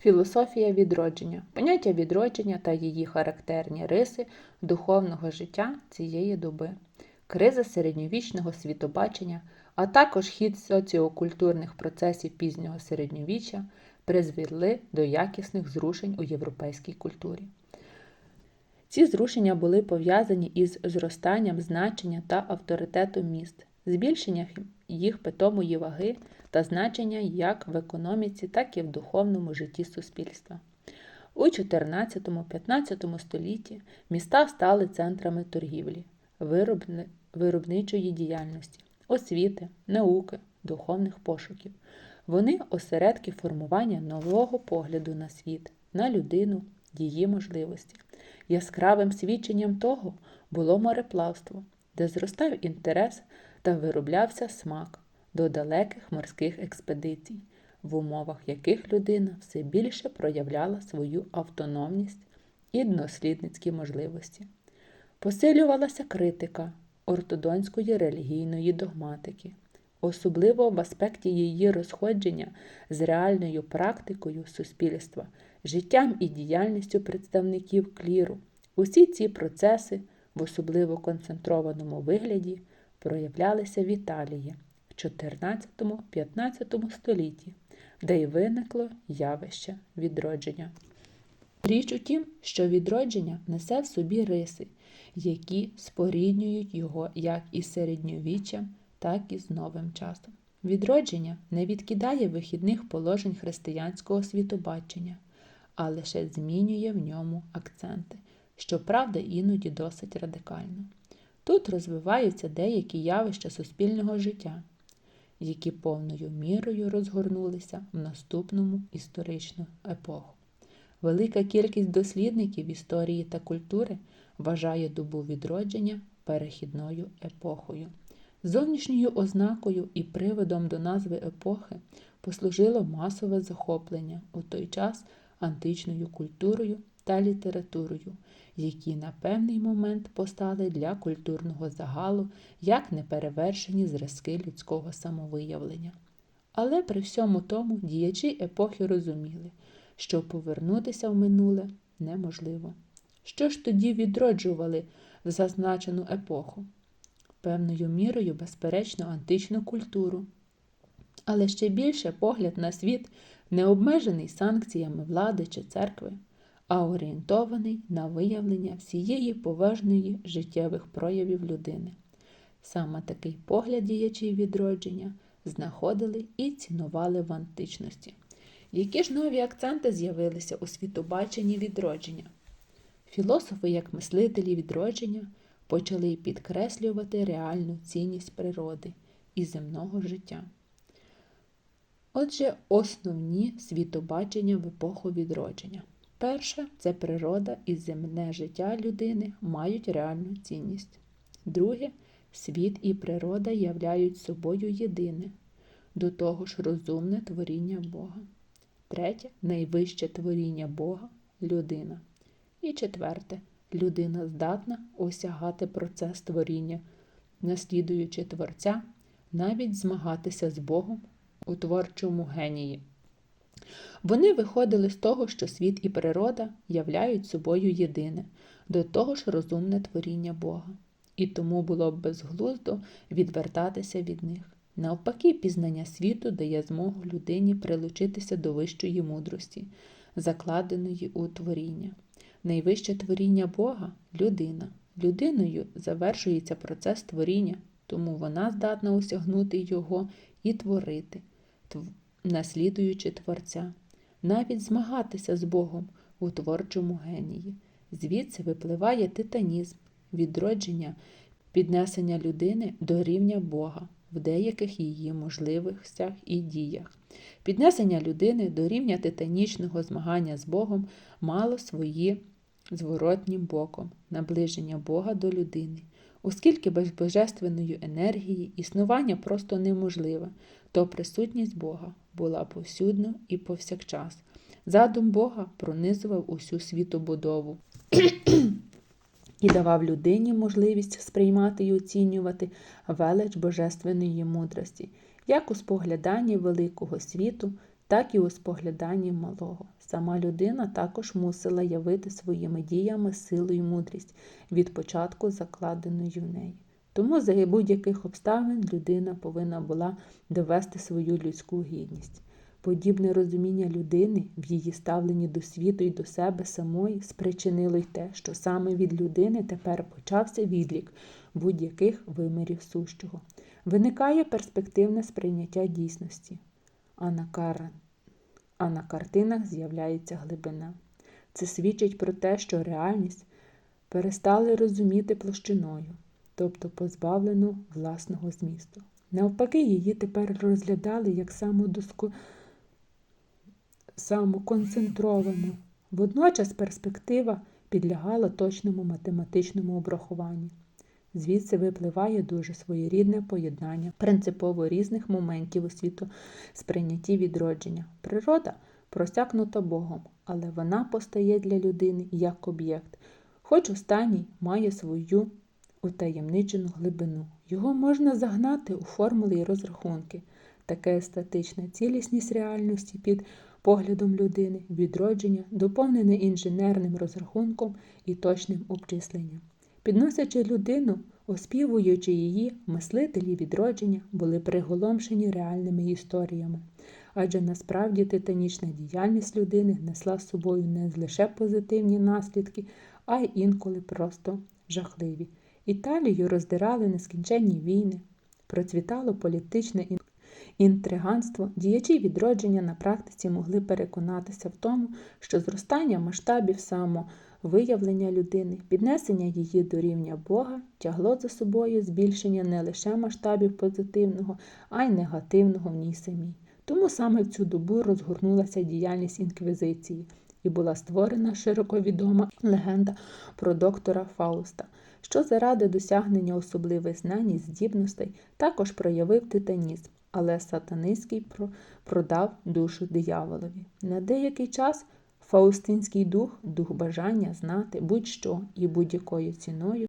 Філософія відродження. Поняття відродження та її характерні риси духовного життя цієї доби, криза середньовічного світобачення, а також хід соціокультурних процесів пізнього середньовіччя призвели до якісних зрушень у європейській культурі. Ці зрушення були пов'язані із зростанням значення та авторитету міст, збільшенням їх питомої ваги та значення як в економіці, так і в духовному житті суспільства. У 14-15 столітті міста стали центрами торгівлі, виробничої діяльності, освіти, науки, духовних пошуків. Вони осередки формування нового погляду на світ, на людину, її можливості. Яскравим свідченням того було мореплавство, де зростав інтерес та вироблявся смак до далеких морських експедицій, в умовах яких людина все більше проявляла свою автономність і дослідницькі можливості. Посилювалася критика ортодонської релігійної догматики, особливо в аспекті її розходження з реальною практикою суспільства, життям і діяльністю представників кліру. Усі ці процеси в особливо концентрованому вигляді проявлялися в Італії в 14-15 столітті, де й виникло явище відродження. Річ у тім, що відродження несе в собі риси, які споріднюють його як із середньовіччям, так і з новим часом. Відродження не відкидає вихідних положень християнського світобачення, а лише змінює в ньому акценти, щоправда, іноді досить радикально. Тут розвиваються деякі явища суспільного життя, які повною мірою розгорнулися в наступному історичну епоху. Велика кількість дослідників історії та культури вважає добу відродження перехідною епохою. Зовнішньою ознакою і приводом до назви епохи послужило масове захоплення у той час античною культурою та літературою, які на певний момент постали для культурного загалу як неперевершені зразки людського самовиявлення. Але при всьому тому діячі епохи розуміли, що повернутися в минуле неможливо. Що ж тоді відроджували в зазначену епоху? Певною мірою, безперечно, античну культуру. Але ще більше погляд на світ не обмежений санкціями влади чи церкви, а орієнтований на виявлення всієї поважної життєвих проявів людини. Саме такий погляд діячів відродження знаходили і цінували в античності. Які ж нові акценти з'явилися у світобаченні відродження? Філософи, як мислителі відродження, почали підкреслювати реальну цінність природи і земного життя. Отже, основні світобачення в епоху відродження. Перше це природа і земне життя людини мають реальну цінність. Друге, світ і природа являють собою єдине, до того ж розумне творіння Бога. Третє найвище творіння Бога людина. І четверте, людина здатна осягати процес творіння, наслідуючи Творця, навіть змагатися з Богом у творчому генії. Вони виходили з того, що світ і природа являють собою єдине, до того ж розумне творіння Бога, і тому було б безглуздо відвертатися від них. Навпаки, пізнання світу дає змогу людині прилучитися до вищої мудрості, закладеної у творіння. Найвище творіння Бога людина. Людиною завершується процес творіння, тому вона здатна осягнути його і творити, наслідуючи Творця, навіть змагатися з Богом у творчому генії. Звідси випливає титанізм, відродження, піднесення людини до рівня Бога в деяких її можливостях і діях. Піднесення людини до рівня титанічного змагання з Богом мало свої зворотнім боком, наближення Бога до людини. Оскільки без божественної енергії існування просто неможливе, то присутність Бога була повсюдно і повсякчас. Задум Бога пронизував усю світобудову і давав людині можливість сприймати і оцінювати велич божественної мудрості, як у спогляданні великого світу, так і у спогляданні малого. Сама людина також мусила явити своїми діями силу і мудрість від початку закладеної в неї. Тому за будь-яких обставин людина повинна була довести свою людську гідність. Подібне розуміння людини в її ставленні до світу і до себе самої спричинило й те, що саме від людини тепер почався відлік будь-яких вимірів сущого. Виникає перспективне сприйняття дійсності, а на, кар... а на картинах з'являється глибина. Це свідчить про те, що реальність перестали розуміти площиною, тобто позбавлену власного змісту. Навпаки, її тепер розглядали як самодоску... самоконцентровану. Водночас перспектива підлягала точному математичному обрахуванню. Звідси випливає дуже своєрідне поєднання принципово різних моментів у світосприйнятті відродження. Природа просякнута Богом, але вона постає для людини як об'єкт, хоч останній має свою утаємничену глибину. Його можна загнати у формули і розрахунки. Таке естетична цілісність реальності під поглядом людини, відродження, доповнене інженерним розрахунком і точним обчисленням. Підносячи людину, оспівуючи її, мислителі відродження були приголомшені реальними історіями, адже насправді титанічна діяльність людини несла з собою не лише позитивні наслідки, а й інколи просто жахливі. Італію роздирали нескінченні війни, процвітало політичне інтриганство, діячі відродження на практиці могли переконатися в тому, що зростання масштабів самовиявлення людини, піднесення її до рівня Бога тягло за собою збільшення не лише масштабів позитивного, а й негативного в ній самій. Тому саме в цю добу розгорнулася діяльність інквізиції і була створена широко відома легенда про доктора Фауста, що заради досягнення особливих знань і здібностей також проявив титанізм але сатанистський продав душу дияволові. На деякий час Фаустинський дух, дух бажання знати будь-що і будь-якою ціною